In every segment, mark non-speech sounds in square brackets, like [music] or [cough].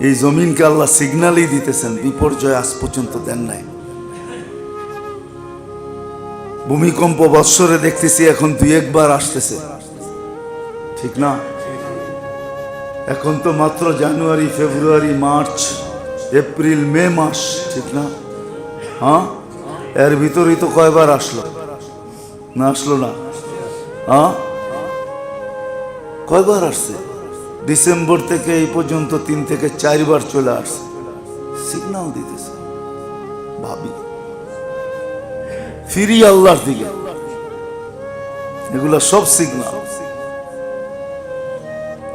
এই জমিনকে আল্লাহ সিগন্যালই দিতেছেন, বিপর্যয় আজ পর্যন্ত দেন নাই। ভূমিকম্প বৎসরে দেখতেছি এখন দুই একবার আসতেছে। ঠিক না? এখন তো মাত্র জানুয়ারি, ফেব্রুয়ারি, মার্চ, এপ্রিল, মে মাস, ঠিক না? হ্যাঁ? এর ভিতরেই তো কয়বার আসলো? না আসলো না। হ্যাঁ? কয়বার আসছে? ডিসেম্বর থেকে এই পর্যন্ত তিন থেকে চারবার চলে আসছে। সিগনাল দিতেছে। ভাবি। ফিরি আল্লাহর দিকে। এগুলা সব সিগনাল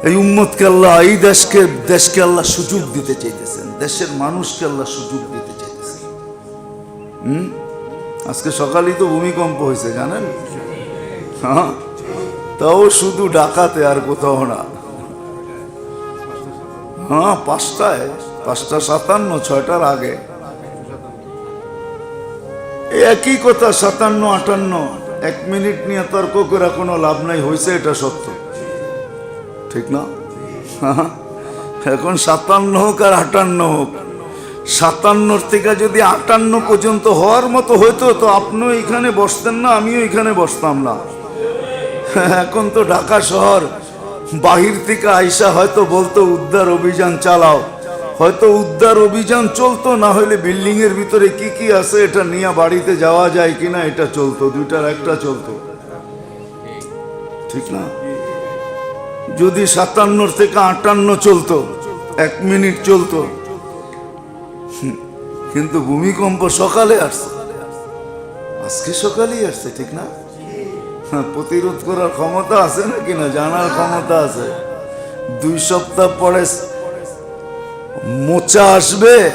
এই উম্মতকে আল্লাহ, এই দেশকে দেশকে আল্লাহ সুযোগ দিতে চাইতেছেন। দেশের মানুষকে আল্লাহ সুযোগ দিতে চাইতেছেন। হুম? আজকে সকালেই তো ভূমিকম্প হয়েছে, জানেন? হ্যাঁ? তাও শুধু ডাকাতে আর কোথাও না। হ্যাঁ পাঁচটায়, পাঁচটা সাতান্ন, ছয়টার আগে। একই কথা, সাতান্ন, আটান্ন, এক মিনিট নিয়ে তর্ক করে কোনো লাভ নাই হয়েছে এটা সত্য। ঠিক না? [laughs] এখন সাতান্ন হোক আর আটান্ন হোক। সাতান্নর থেকে যদি আটান্ন পর্যন্ত হওয়ার মতো হইতো, তো আপনিও এখানে বসতেন না, আমিও এখানে বসতাম না। [laughs] এখন তো ঢাকা শহর বাহির থেকে আইসা হয়তো বলতো, উদ্ধার অভিযান চালাও। হয়তো উদ্ধার অভিযান চলতো, না হলে বিল্ডিং এর ভিতরে কি কি আছে এটা নিয়ে বাড়িতে যাওয়া যায় কিনা, এটা চলতো, দুইটার একটা চলতো। ঠিক না? যদি সাতান্নর থেকে আটান্ন চলতো, এক মিনিট চলতো। কিন্তু ভূমিকম্প সকালে আসছে। আজকে সকালেই আসছে, ঠিক না? [laughs] প্রতিরোধ করার ক্ষমতা আছে না? জানার ক্ষমতা আছে। দুই সপ্তাহ পরে মোচা আসবে,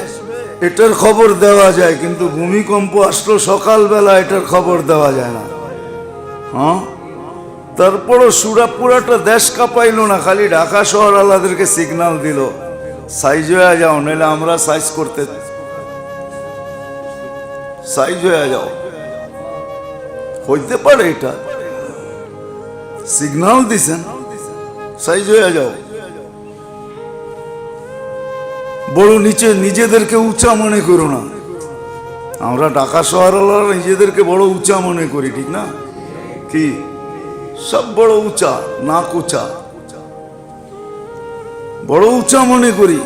এটার খবর দেওয়া যায়, কিন্তু ভূমিকম্প আসলো সকালবেলা, এটার খবর দেওয়া যায় না। হ্যাঁ? তারপরও সুরা পুরাটা দেশ কাঁপাইলো না, খালি ঢাকা শহর আলাদেরকে সিগনাল দিল। সাইজ হয়ে যাও নাহলে আমরা সাইজ করতে সাইজ হয়ে যাও। হইতে পারে এটা। সিগনাল দিছেন? সাইজ হয়ে যাও। বড় নিচে নিজেদেরকে উঁচা মনে করো না। আমরা ঢাকা শহর নিজেদেরকে বড় উঁচা মনে করি, ঠিক না? কি? সব বড় উঁচা, নাক উঁচা। বড় উঁচা মনে করি।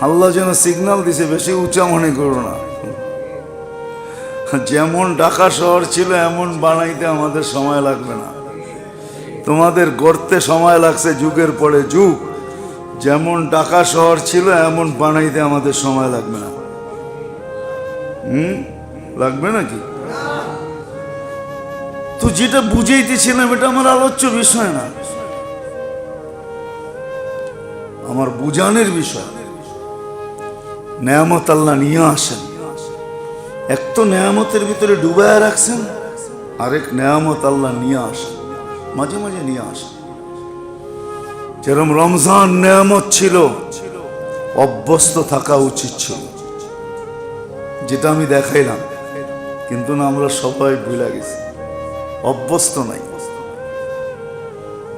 আল্লাহ যেন সিগনাল দিছে, বেশি উঁচা মনে করো না। যেমন ঢাকা শহর ছিল, এমন বানাইতে আমাদের সময় লাগবে না। তোমাদের গড়তে সময় লাগছে যুগের পরে যুগ। যেমন ঢাকা শহর ছিল, এমন বানাইতে আমাদের সময় লাগবে না। হুম? লাগবে নাকি? তো যেটা বুঝাইতেছিলাম, এটা আমার আলোচ্য বিষয় না। আমার বুঝানের বিষয়। নেয়ামত আল্লাহ নিয়ে আসেন। এক তো নেয়ামতের ভিতরে ডুবায় রাখছেন, আরেক নেয়ামত আল্লাহ নিয়ে আসেন। মাঝে মাঝে নিয়ে আসেন যেরকম রমজান নেয়ামত ছিল, অভ্যস্ত থাকা উচিত ছিল। যেটা আমি দেখাইলাম, কিন্তু না, আমরা সবাই ভুলে গেছি। অভ্যস্ত নাই।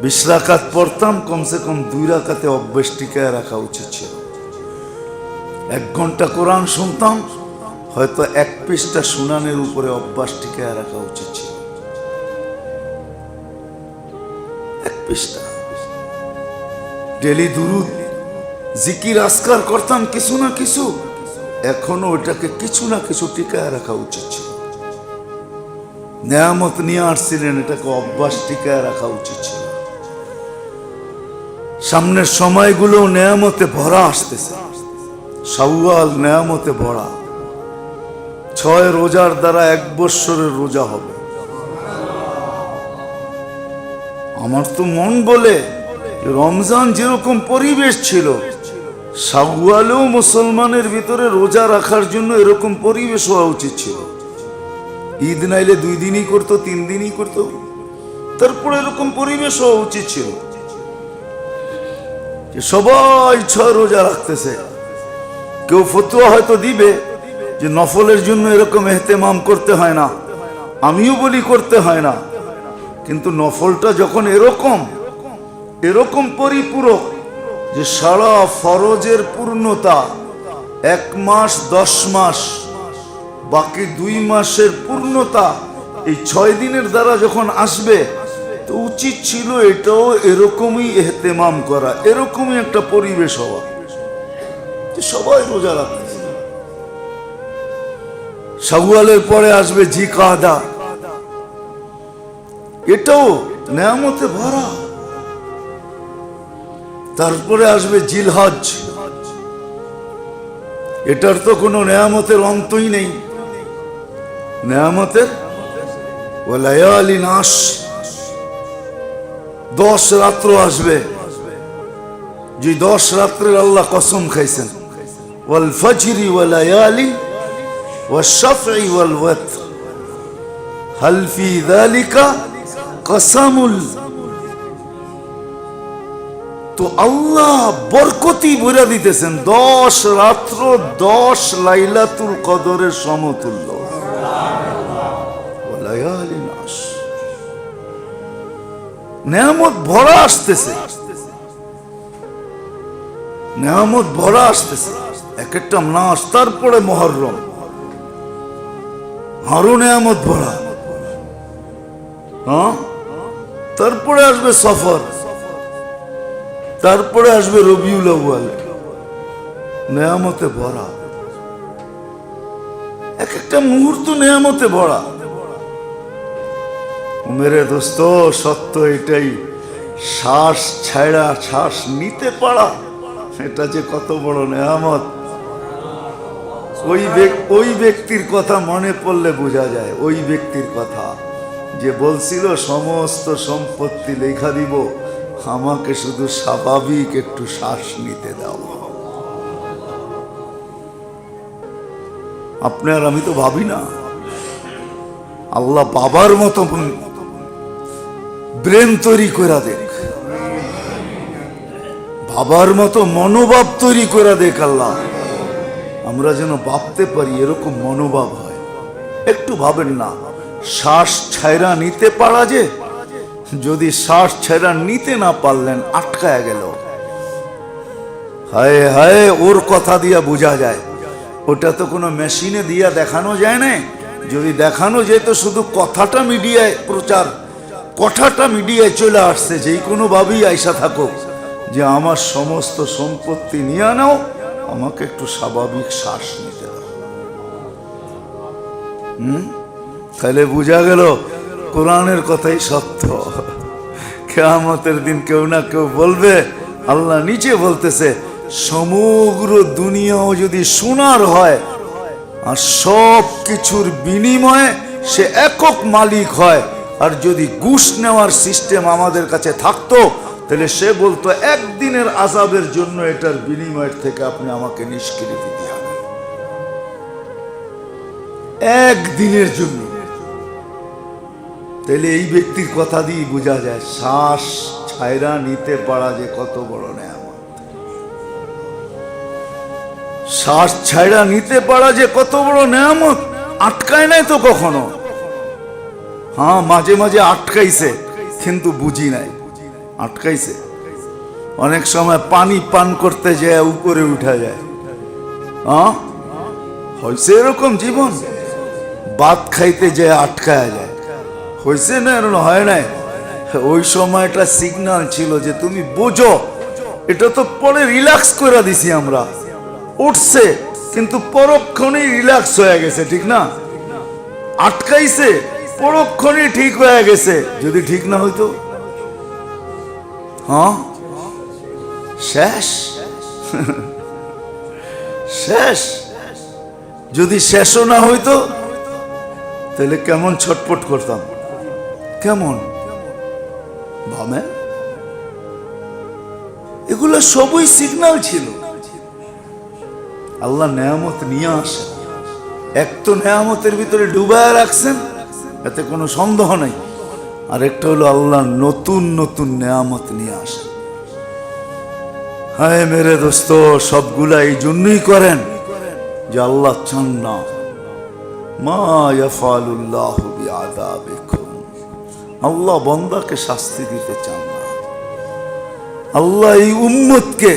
বিশ রাকাত পড়তাম, কমসে কম দুই রাকাতে অভ্যেস টিকায় রাখা উচিত ছিল। এক ঘণ্টা কোরআন শুনতাম, হয়তো এক পৃষ্ঠা শুনানের উপরে অভ্যাস টিকায় রাখা উচিত ছিল। পৃষ্ঠা ডেলি দুরুদ, জিকির আসকার করতাম কিছু না কিছু, এখনও ওটাকে কিছু না কিছু টিকায় রাখা উচিত ছিল। নেয়ামত নিয়ে আসছিলেন, এটাকে অভ্যাস টিকায় রাখা উচিত ছিল। সামনের সময়গুলো নেয়ামতে ভরা আসতেছে। সাউয়াল নেয়ামতে ভরা। ছয় রোজার দ্বারা এক বৎসরের রোজা হবে। আমার তো মন বলে রমজান যেরকম পরিবেশ ছিল সাগুয়ালেও মুসলমানের ভিতরে রোজা রাখার জন্য এরকম পরিবেশ হওয়া উচিত ছিল। ঈদ নাইলে দুই দিনই করতো, তিন দিনই করতো, তারপরে এরকম পরিবেশ হওয়া উচিত ছিল। সবাই ছয় রোজা রাখতেছে। কেউ ফতুয়া হয়তো দিবে যে নফলের জন্য এরকম এহতেমাম করতে হয় না, আমিও বলি করতে হয় না। কিন্তু নফলটা যখন এরকম এরকম পরিপূরক যে সারা ফরজের পূর্ণতা এক মাস, দশ মাস, বাকি দুই মাসের পূর্ণতা এই ছয় দিনের দ্বারা যখন আসবে, তো উচিত ছিল এটাও এরকমই এহতেমাম করা, এরকমই একটা পরিবেশ হওয়া। যে সবাই রোজা রাখতেছে। শাগুয়ালের পরে আসবে জি কাদা এটাও নেয়ামতে ভরা। তারপরে আসবে জিলহজ। এটার তো কোনো নেয়ামতের অন্তই নেই। নেয়ামতের ওলায়ালি নাশ। দশ রাত্র আসবে। যে দশ রাত্রের আল্লাহ কসম খাইছেন। ওয়াল ফজরি ওয়ালায়ালি ওয়াল শাফি ওয়াল ওয়াত হালফি দালিকা কসামুল। তো আল্লাহ বরকতি বুড়া দিতেছেন। দশ রাত্র, দশ লাইলাতুল কদরের সমতুল্য। নেয়ামত ভরা আসতেছে। নেয়ামত ভরা আসতেছে। এক একটা মাস, তারপরে মহরম। হারু নেয়ামত ভরা। হ্যাঁ? তারপরে আসবে সফর, তারপরে আসবে রবিউল আউয়াল, নেয়ামতে ভরা। এক একটা মুহূর্ত নেয়ামতে ভরা। মেরে দোস্ত, সত্য এটাই, শ্বাস ছাড়া শ্বাস নিতে পারা, এটা যে কত বড় নেয়ামত। ওই ওই ব্যক্তির কথা মনে পড়লে বোঝা যায়, ওই ব্যক্তির কথা। যে বলছিল, সমস্ত সম্পত্তি লেখা দিব। আমাকে শুধু স্বাভাবিক একটু শ্বাস নিতে দাও। আপনি আর আমি তো ভাবি না। আল্লাহ বাবার মতো ব্রেন তৈরি করে দেখ। বাবার মতো মনোভাব তৈরি করে দেখ আল্লাহ। আমরা যেন ভাবতে পারি এরকম মনোভাব হয়। একটু ভাবেন না। শ্বাস ছায়রা নিতে পারা যে? যদি শ্বাস ছায়রা নিতে না পারলেন, আটকায় গেল। হায় হায়, ওর কথা দিয়া বোঝা যায়। ওটা তো কোনো মেশিনে দিয়া দেখানো যায় না যদি দেখানো যেত, শুধু কথাটা মিডিয়ায় প্রচার, কথাটা মিডিয়ায় চলে আসছে, যেই কোনো ভাবেই আইসা থাকো যে আমার সমস্ত সম্পত্তি নিয়ে নাও আমাকে একটু স্বাভাবিক শ্বাস নিতে দাও। হুম? তাহলে বোঝা গেল কোরআনের কথাই সত্য। কেয়ামতের দিন কেউ না কেউ বলবে, আল্লাহ নিচে বলতেছে, সমগ্র দুনিয়াও যদি সোনার হয়, আর সব কিছুর বিনিময়ে সে একক মালিক হয়, আর যদি ঘুষ নেওয়ার সিস্টেম আমাদের কাছে থাকতো, তাহলে সে বলতো, একদিনের আজাবের জন্য এটার বিনিময়ের থেকে আপনি আমাকে নিষ্কৃতি হবেন একদিনের জন্য। তাহলে এই ব্যক্তির কথা দিয়ে বোঝা যায়, শ্বাস ছায়রা নিতে পারা যে কত বড় নেয়ামত। শ্বাস ছায়রা নিতে পারা যে কত বড় নেয়ামত, আটকায় নাই তো কখনো? হ্যাঁ মাঝে মাঝে আটকাইছে, কিন্তু বুঝি নাই। আটকাইছে। অনেক সময় পানি পান করতে যায়, উপরে উঠা যায়। হ্যাঁ? হয়েছে এরকম জীবন। ভাত খাইতে যায়, আটকায় যায়। হয়েছে না এরকম হয় নাই? ওই সময়টা সিগন্যাল ছিল যে তুমি বোঝো। এটা তো পরে রিল্যাক্স করে দিছি আমরা। উঠছে, কিন্তু পরক্ষণেই রিল্যাক্স হয়ে গেছে, ঠিক না? আটকাইছে, পরক্ষণেই ঠিক হয়ে গেছে। যদি ঠিক না হইতো? হ্যাঁ? শেষ? শেষ? যদি শেষও না হইতো, তাহলে কেমন ছটপট করতাম? কেমন? ভামে এগুলো সবই সিগন্যাল ছিল। আল্লাহ নেয়ামত নিয়ে আসে। এক তো নেয়ামতের ভিতরে ডুবায় রাখছেন, এতে কোনো সন্দেহ নেই। আর একটা হলো আল্লাহ নতুন নতুন নেয়ামত নিয়ে আসে। হায় মেরে দোস্ত, সবগুলা এই জন্যই করেন যে আল্লাহ চান না। মা ইয়াফালুল্লাহ বিআযাবিকুম আল্লাহ বন্দাকে শাস্তি দিতে চান না। আল্লাহ এই উম্মতকে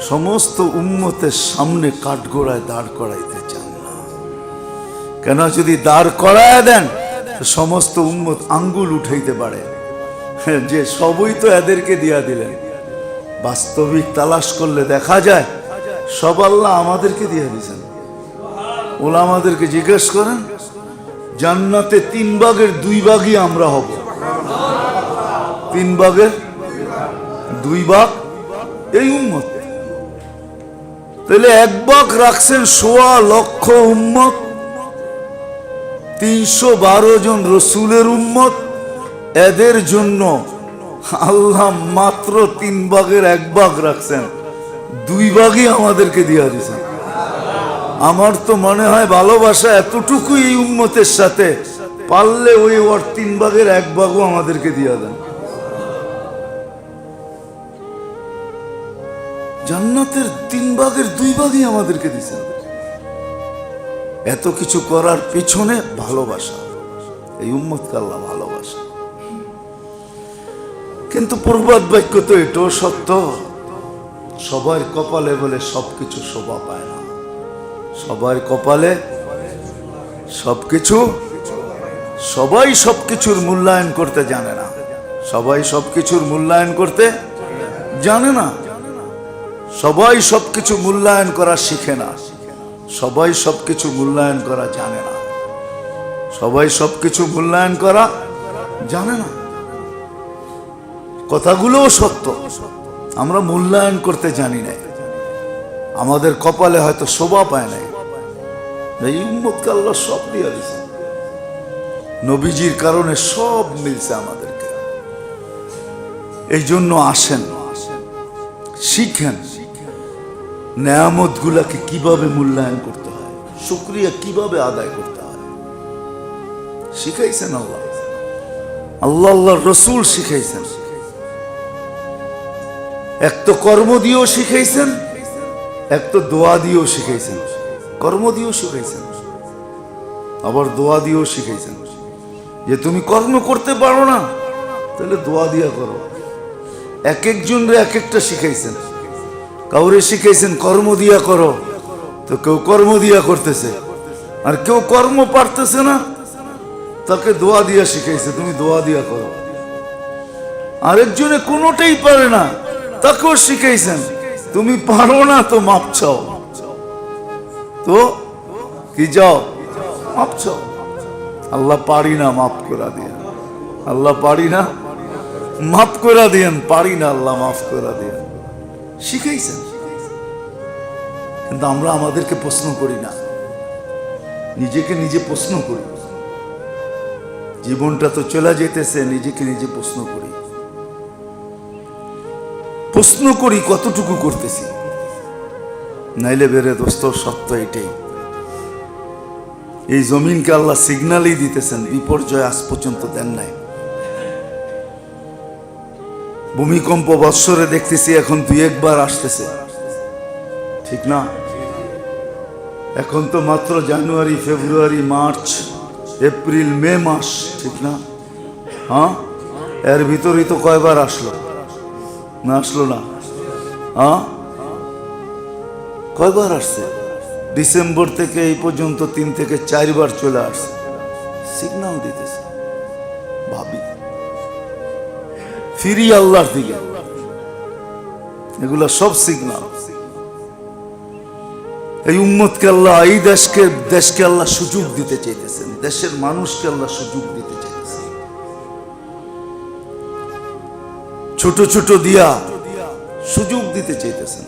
সমস্ত উম্মতের সামনে কাঠগোড়ায় দাঁড় করাইতে চান না। কেন যদি দাঁড় করায় দেন সমস্ত উম্মত আঙ্গুল উঠাইতে পারে। যে সবই তো এদেরকে দিয়া দিলেন। বাস্তবিক তালাশ করলে দেখা যায়, সব আল্লাহ আমাদেরকে দিয়ে দিয়েছেন। ওলা আমাদেরকে জিজ্ঞেস করেন, জান্নাতে তিন ভাগের দুই ভাগই আমরা হব। তিন ভাগের দুই ভাগ এই উম্মত। তাহলে এক ভাগ রাখছেন সোয়া লক্ষ উম্মত, তিনশো বারো জন রসুলের উম্মত, এদের জন্য আল্লাহ মাত্র তিন ভাগের এক ভাগ রাখছেন। দুই ভাগই আমাদেরকে দিয়া দিয়েছেন। আমার তো মনে হয় ভালোবাসা এতটুকু এই উম্মতের সাথে, পারলে ওই ওর তিন ভাগের এক ভাগও আমাদেরকে দিয়া দেন। জান্নাতের তিন ভাগের দুই ভাগই আমাদেরকে দিয়েছেন এত কিছু করার পিছনে ভালোবাসা। এই উম্মতকে আল্লাহ ভালোবাসা। কিন্তু প্রবাদ বাক্য তো এটাও সত্য। সবার কপালে বলে সবকিছু শোভা পায় না। সবার কপালে সবকিছু, সবাই সবকিছুর মূল্যায়ন করতে জানে না। সবাই সবকিছুর মূল্যায়ন করতে জানে না। সবাই সবকিছু মূল্যায়ন করা শিখে না। সবাই সবকিছু মূল্যায়ন করা জানে না। সবাই সবকিছু মূল্যায়ন করা জানে না। কথাগুলোও সত্য। আমরা মূল্যায়ন করতে জানি না। আমাদের কপালে হয়তো শোভা পায় নাই এই উম্মতকে আল্লাহ সব দিয়ে দিয়েছে। নবীজির কারণে সব মিলছে আমাদেরকে। এই জন্য আসেন, শিখেন। নেয়ামত গুলাকে কীভাবে মূল্যায়ন করতে হয়? শুক্রিয়া কীভাবে আদায় করতে হয়? শিখাইছেন আল্লাহ? আল্লাহ আল্লাহ রসুল শিখাইছেন। এক তো কর্ম দিয়েও শিখাইছেন, এক তো দোয়া দিয়েও শিখাইছেন। কর্ম দিয়েও শিখাইছেন। আবার দোয়া দিয়েও শিখাইছেন। যে তুমি কর্ম করতে পারো না, তাহলে দোয়া দিয়া করো। এক একজন রে এক একটা শিখাইছেন। কাউরে শিখাইছেন, কর্ম দিয়া করো। তো কেউ কর্ম দিয়া করতেছে। আর কেউ কর্ম পারতেছে না, তাকে দোয়া দিয়া শিখাইছে, তুমি দোয়া দিয়া করো। আরেকজনে কোনোটাই পারে না, তাকেও শিখাইছেন, তুমি পারো না তো মাপ চাও। তো কি যাও? মাপ চাও। আল্লাহ পারি না মাফ করা দিয়ে। আল্লাহ পারি না মাফ করা দিয়েন পারি না আল্লাহ মাফ করা দিয়েন শিখাইছেন? কিন্তু আমরা আমাদেরকে প্রশ্ন করি না। নিজেকে নিজে প্রশ্ন করি। জীবনটা তো চলে যেতেছে, নিজেকে নিজে প্রশ্ন করি। প্রশ্ন করি কতটুকু করতেছি? নাইলে বেড়ে দোস্ত, সত্য এটাই। এই জমিনকে আল্লাহ সিগন্যালই দিতেছেন, বিপর্যয় আজ পর্যন্ত দেন নাই। ভূমিকম্প বৎসরে দেখতেছি এখন দুই একবার আসতেছে। ঠিক না? এখন তো মাত্র জানুয়ারি, ফেব্রুয়ারি, মার্চ, এপ্রিল, মে মাস, ঠিক না? হ্যাঁ? এর ভিতরেই তো কয়বার আসলো? না আসলো না। হ্যাঁ? কয়বার আসছে? ডিসেম্বর থেকে এই পর্যন্ত তিন থেকে চারবার চলে আসছে। সিগনাল দিতেছে। ভাবি ফিরি আল্লাহর দিকে। এগুলা সব সিগনাল এই উম্মতকে আল্লাহ, এই দেশকে দেশকে আল্লাহ সুযোগ দিতে চাইতেছেন। দেশের মানুষকে আল্লাহ সুযোগ দিতে চাইতেছেন। ছোট ছোট দিয়া সুযোগ দিতে চাইতেছেন।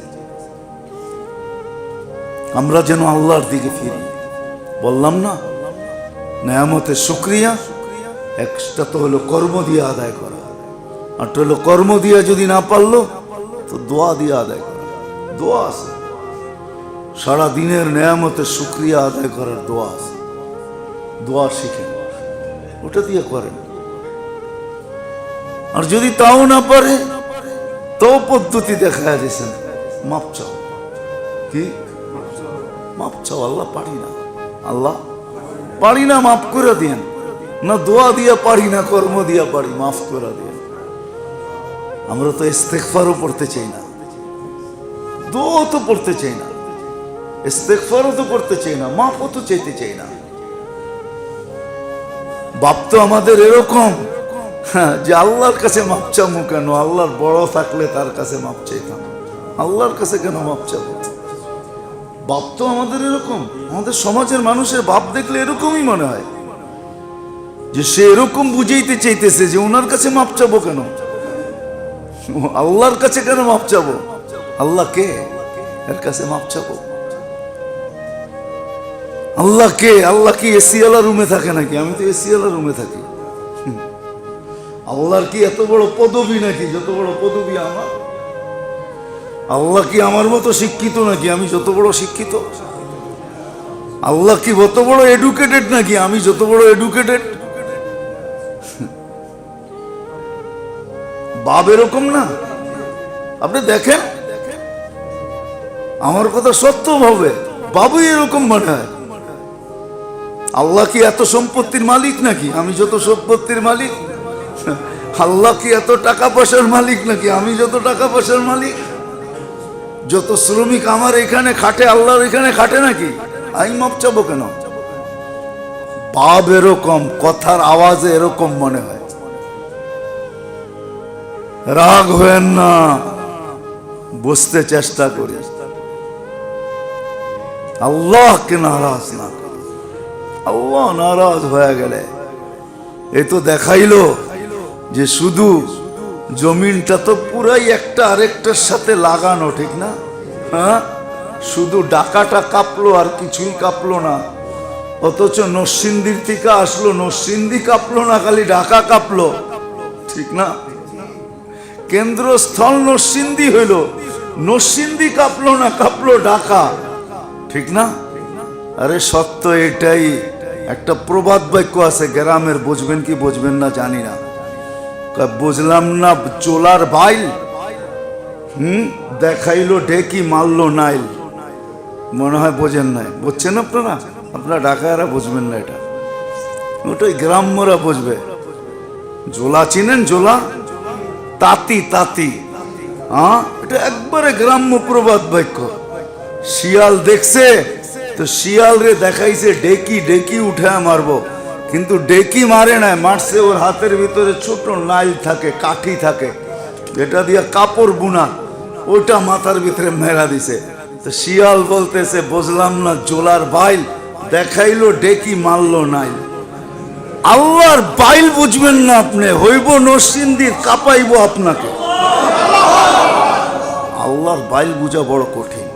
আমরা যেন আল্লাহর দিকে ফিরি। বললাম না, নেয়ামতের শুক্রিয়া। একটা তো হলো কর্ম দিয়ে আদায় করা। আর তো হলো কর্ম দিয়ে যদি না পারল, তো দোয়া দিয়ে আদায় করা। দোয়া আছে। সারা দিনের নেয়ামতের শুক্রিয়া আদায় করার দোয়া আছে। দোয়া শিখেন। ওটা দিয়ে করেন। আর যদি তাও না পারে তো পদ্ধতি দেখা দিয়েছেন। মাপ চাও। কি? মাপ চাও। আল্লাহ পারি না। আল্লাহ পারি না মাফ করে দিয়েন। না দোয়া দিয়া পারি, না কর্ম দিয়া পারি, মাফ করে দিয়েন। আমরা তো ইস্তেকফারও পড়তে চাই না। দোও তো পড়তে চাই না। ইস্তেকফারও তো করতে চাই না মাপও তো চাইতে চাই না। বাপ তো আমাদের এরকম হ্যাঁ, যে আল্লাহর কাছে মাপ চামু কেন? আল্লাহর বড় থাকলে তার কাছে মাপ চাইতাম। আল্লাহর কাছে কেন মাপ চাবো? বাপ তো আমাদের এরকম আমাদের সমাজের মানুষের বাপ দেখলে এরকমই মনে হয়। যে সে এরকম বুঝাইতে চাইতেছে যে ওনার কাছে মাপ চাবো কেন? [laughs] আল্লাহর কাছে কেন মাপ চাবো? আল্লাহ কে? এর কাছে মাপ চাবো। আল্লাহ কে? আল্লাহ কি এসি আলা রুমে থাকে নাকি? আমি তো এসি আলা রুমে থাকি। [laughs] আল্লাহর কি এত বড় পদবী নাকি? যত বড় পদবী আমার। আল্লাহ কি আমার মতো শিক্ষিত নাকি? আমি যত বড় শিক্ষিত। আল্লাহ কি যত বড় এডুকেটেড নাকি? আমি যত বড় এডুকেটেড বাপ এরকম না। আপনি দেখেন? আমার কথা সত্য ভাবে বাবুই এরকম মনে হয়। আল্লাহ কি এত সম্পত্তির মালিক নাকি? আমি যত সম্পত্তির মালিক, আল্লাহ কি এত টাকা পয়সার মালিক নাকি? আমি যত টাকা পয়সার মালিক। যত শ্রমিক আমার এখানে খাটে, আল্লাহর এখানে খাটে নাকি? আমি মাপ চাবো কেন? বাপ এরকম, কথার আওয়াজে এরকম মনে হয়। রাগ হয়েন না। বুঝতে চেষ্টা করি। আল্লাহকে নারাজ না আল্লাহ নারাজ হয়ে গেলে এ তো দেখাইলো যে শুধু জমিনটা তো পুরাই একটা আরেকটার সাথে লাগানো, ঠিক না? হ্যাঁ? শুধু ডাকাটা কাঁপলো আর কিছুই কাঁপলো না। অথচ নরসিন্দির থেকে আসলো নরসিন্দি কাঁপলো না, খালি ঢাকা কাঁপলো, ঠিক না? কেন্দ্রস্থল নরসিন্দি হইল। নরসিন্দি কাঁপলো না, কাঁপলো ঢাকা। ঠিক না? আরে সত্য এটাই। একটা প্রবাদ বাক্য আছে, গ্রামের বুঝবেন কি বুঝবেন না জানি না। বুঝলাম না, চোলার বাইল। হুম? দেখাইলো ডেকি মারলো নাইল। মনে হয় বোঝেন নাই। বুঝছেন আপনারা? আপনারা ঢাকায়রা বুঝবেন না এটা। ওটাই গ্রাম্যরা বুঝবে। জোলা চিনেন জোলা? তাঁতি তাঁতি। হ্যাঁ এটা একবারে গ্রাম্য প্রবাদ বাক্য। শিয়াল দেখছে, তো শিয়াল রে দেখাইছে, ডেকি ডেকি উঠে মারবো। কিন্তু ডেকি মারে না মারছে ওর হাতের ভিতরে ছোট নাইল থাকে, কাঠি থাকে। যেটা দিয়ে কাপড় বুনা, ওইটা মাথার ভিতরে মেরা দিছে। তো শিয়াল বলতেছে, বুঝলাম না, জোলার বাইল দেখাইলো, ডেকি মারলো নাইল। আল্লাহর বাইল বুঝবেন না আপনি, হইব নরসিন্দির কাঁপাইব আপনাকে। আল্লাহর বাইল বুঝা বড় কঠিন।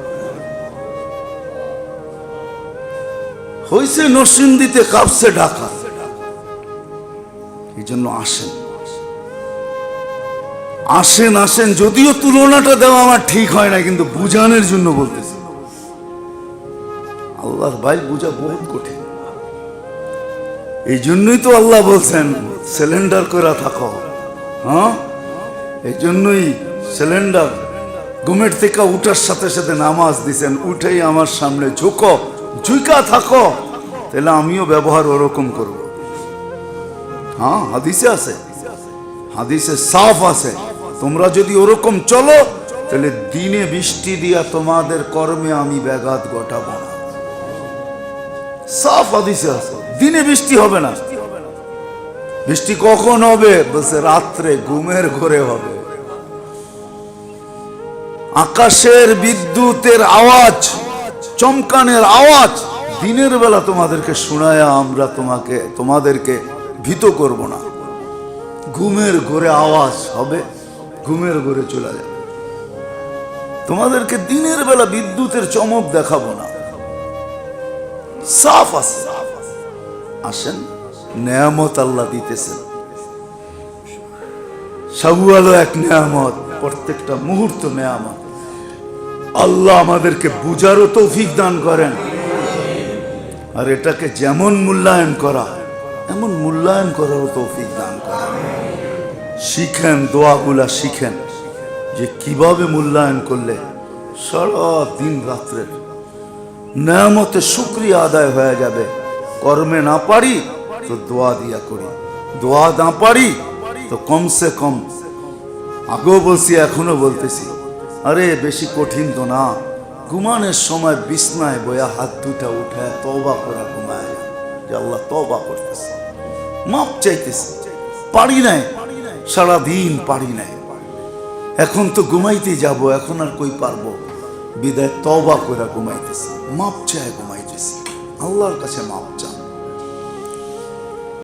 হইছে নরসিন্দিতে কাঁপছে ঢাকা। এই জন্য আসেন। আসেন আসেন, যদিও তুলনাটা দেওয়া আমার ঠিক হয় না, কিন্তু বুঝানোর জন্য বলতেছি। আল্লাহর বাইল বুঝা বহুত কঠিন। এই জন্যই তো আল্লাহ বলছেন সিলিন্ডার করে থাকো। হ্যাঁ? এই জন্যই সিলিন্ডার ঘুমের থেকে উঠার সাথে সাথে নামাজ দিছেন, উঠেই আমার সামনে ঝুঁকো ঝুঁকা থাকো। তাহলে আমিও ব্যবহার ওরকম করব। হ্যাঁ হাদিসে আছে। হাদিসে সাফ আছে। তোমরা যদি ওরকম চলো, তাহলে দিনে বৃষ্টি দিয়া তোমাদের কর্মে আমি ব্যাঘাত ঘটাবো না। সাফ হাদিসে আছে দিনে বৃষ্টি হবে না। বৃষ্টি কখন হবে? বলছে, রাত্রে ঘুমের ঘরে হবে। আকাশের বিদ্যুতের আওয়াজ, চমকানের আওয়াজ, দিনের বেলা তোমাদেরকে শোনায়া আমরা তোমাকে, তোমাদেরকে ভীত করব না। ঘুমের ঘরে আওয়াজ হবে, ঘুমের ঘরে চলে যাবে। তোমাদেরকে দিনের বেলা বিদ্যুতের চমক দেখাবো না। সাফ আছে আসেন, নেয়ামত আল্লাহ দিতেছেন। সাবুয়ালো এক নেয়ামত, প্রত্যেকটা মুহূর্ত নেয়ামত। আল্লাহ আমাদেরকে বুঝারও তৌফিক দান করেন। আর এটাকে যেমন মূল্যায়ন করা এমন মূল্যায়ন করারও তৌফিক দান করেন। শিখেন, দোয়াগুলা শিখেন, যে কীভাবে মূল্যায়ন করলে সারা দিন রাত্রের নেয়ামতে শুক্রিয়া আদায় হয়ে যাবে। কর্মে না পারি তো দোয়া দিয়া করি। দোয়া না পারি তো কমসে কম। আগেও বলছি এখনও বলতেছি। আরে, বেশি কঠিন তো না। ঘুমানোর সময় বিছনায় বয়া হাত দুটা উঠে তবা করা ঘুমায়। যে আল্লাহ তবা করতেছে। মাপ চাইতেছে। পারি নাই। সারাদিন পারি নাই। এখন তো ঘুমাইতে যাব, এখন আর কই পারব? বিদায় তবা করে ঘুমাইতেছি মাপ চায় ঘুমাইতেছি। আল্লাহর কাছে মাপ।